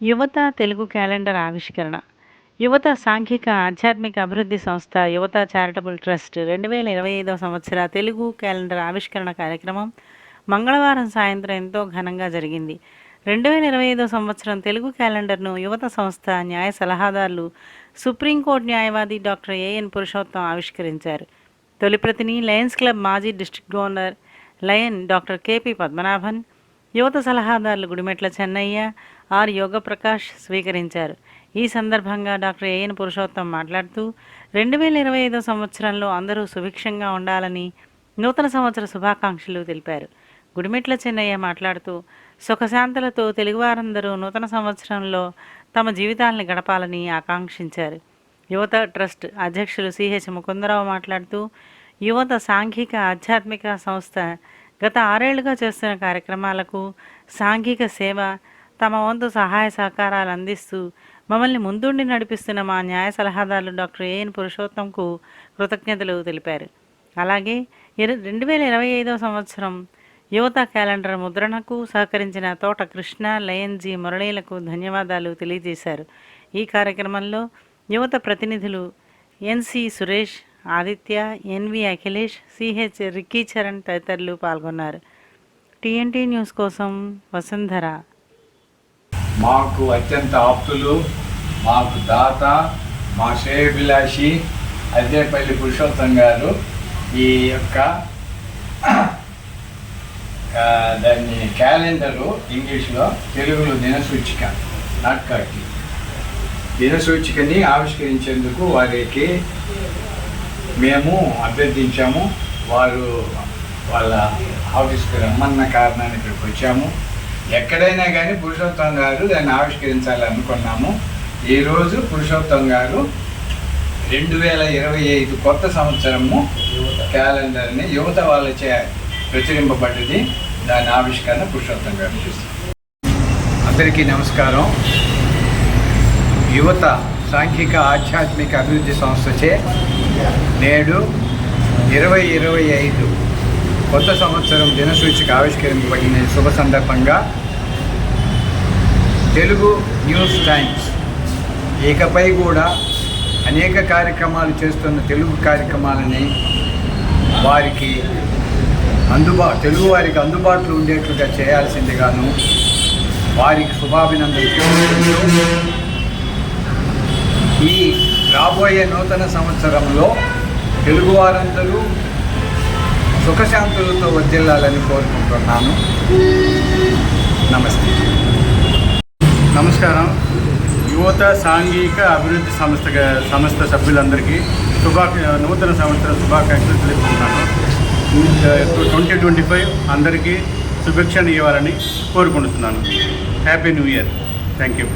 యువత తెలుగు క్యాలెండర్ ఆవిష్కరణ యువత సాంఘిక ఆధ్యాత్మిక అభివృద్ధి సంస్థ యువత చారిటబుల్ ట్రస్ట్ రెండు వేల ఇరవై ఐదవ సంవత్సర తెలుగు క్యాలెండర్ ఆవిష్కరణ కార్యక్రమం మంగళవారం సాయంత్రం ఎంతో ఘనంగా జరిగింది. రెండు వేల ఇరవై ఐదవ సంవత్సరం తెలుగు క్యాలెండర్ను యువత సంస్థ న్యాయ సలహాదారులు సుప్రీంకోర్టు న్యాయవాది డాక్టర్ ఏఎన్ పురుషోత్తం ఆవిష్కరించారు. తొలి ప్రతిని లయన్స్ క్లబ్ మాజీ district governor lion doctor K P Padmanabhan యువత సలహాదారులు గుడిమెట్ల చెన్నయ్య ఆర్ యోగ ప్రకాష్ స్వీకరించారు. ఈ సందర్భంగా డాక్టర్ ఏఎన్ పురుషోత్తం మాట్లాడుతూ రెండు వేల ఇరవై ఐదో సంవత్సరంలో అందరూ సుభిక్షంగా ఉండాలని నూతన సంవత్సర శుభాకాంక్షలు తెలిపారు. గుడిమెట్ల చెన్నయ్య మాట్లాడుతూ సుఖశాంతులతో తెలుగువారందరూ నూతన సంవత్సరంలో తమ జీవితాలను గడపాలని ఆకాంక్షించారు. యువత ట్రస్ట్ అధ్యక్షులు సిహెచ్ ముకుందరావు మాట్లాడుతూ యువత సాంఘిక ఆధ్యాత్మిక సంస్థ గత ఆరేళ్ళుగా చేస్తున్న కార్యక్రమాలకు సాంఘిక సేవ తమ వంతు సహాయ సహకారాలు అందిస్తూ మమ్మల్ని ముందుండి నడిపిస్తున్న మా న్యాయ సలహాదారులు డాక్టర్ ఏఎన్ పురుషోత్తంకు కృతజ్ఞతలు తెలిపారు. అలాగే రెండు వేల ఇరవై ఐదవ సంవత్సరం యువత క్యాలెండర్ ముద్రణకు సహకరించిన తోట కృష్ణ లయన్ జీ మురళీలకు ధన్యవాదాలు తెలియజేశారు. ఈ కార్యక్రమంలో యువత ప్రతినిధులు N C Suresh Aditya N V Akhilesh CH Ricky Charan తదితరులు పాల్గొన్నారు. టీఎన్టీ న్యూస్ కోసం వసుంధర మాకు అత్యంత ఆప్తులు మాకు దాత మా శ్రేయభిలాషి అదేపల్లి పురుషోత్తం గారు ఈ యొక్క దాన్ని క్యాలెండరు ఇంగ్లీష్లో తెలుగులో దినసూచిక నాటకాకి దినసూచికని ఆవిష్కరించేందుకు వారికి మేము అభ్యర్థించాము. వారు వాళ్ళ ఆఫీస్కి రమ్మన్న కారణాన్ని ఇక్కడికి వచ్చాము. ఎక్కడైనా కానీ పురుషోత్తం గారు దాన్ని ఆవిష్కరించాలనుకున్నాము ఈరోజు పురుషోత్తం గారు రెండు వేల ఇరవై ఐదు కొత్త సంవత్సరము క్యాలెండర్ని యువత వాళ్ళచే ప్రచురింపబడ్డది దాని ఆవిష్కరణ పురుషోత్తం గారు చేస్తారు అందరికీ నమస్కారం. యువత సాంఘిక ఆధ్యాత్మిక అభివృద్ధి సంస్థచే నేడు ఇరవై ఇరవై ఐదు కొత్త సంవత్సరం దినసూచిక ఆవిష్కరింపబడిన శుభ సందర్భంగా తెలుగు న్యూస్ టైమ్స్. ఇకపై కూడా అనేక కార్యక్రమాలు చేస్తున్న తెలుగు కార్యక్రమాలని వారికి అందుబా తెలుగు వారికి అందుబాటులో ఉండేట్లుగా చేయాల్సిందిగాను వారికి శుభాభినందనలు ఈ రాబోయే నూతన సంవత్సరంలో తెలుగువారందరూ సుఖశాంతులతో వర్జిల్లాలని కోరుకుంటున్నాను. నమస్తే. నమస్కారం. యువత సాంఘిక అభివృద్ధి సంస్థ సంస్థ సభ్యులందరికీ శుభా నూతన సంవత్సర శుభాకాంక్షలు తెలుపుతున్నాను ట్వంటీ ట్వంటీ ఫైవ్ అందరికీ శుభేక్షణ ఇవ్వాలని కోరుకుంటున్నాను. Happy new year. Thank you.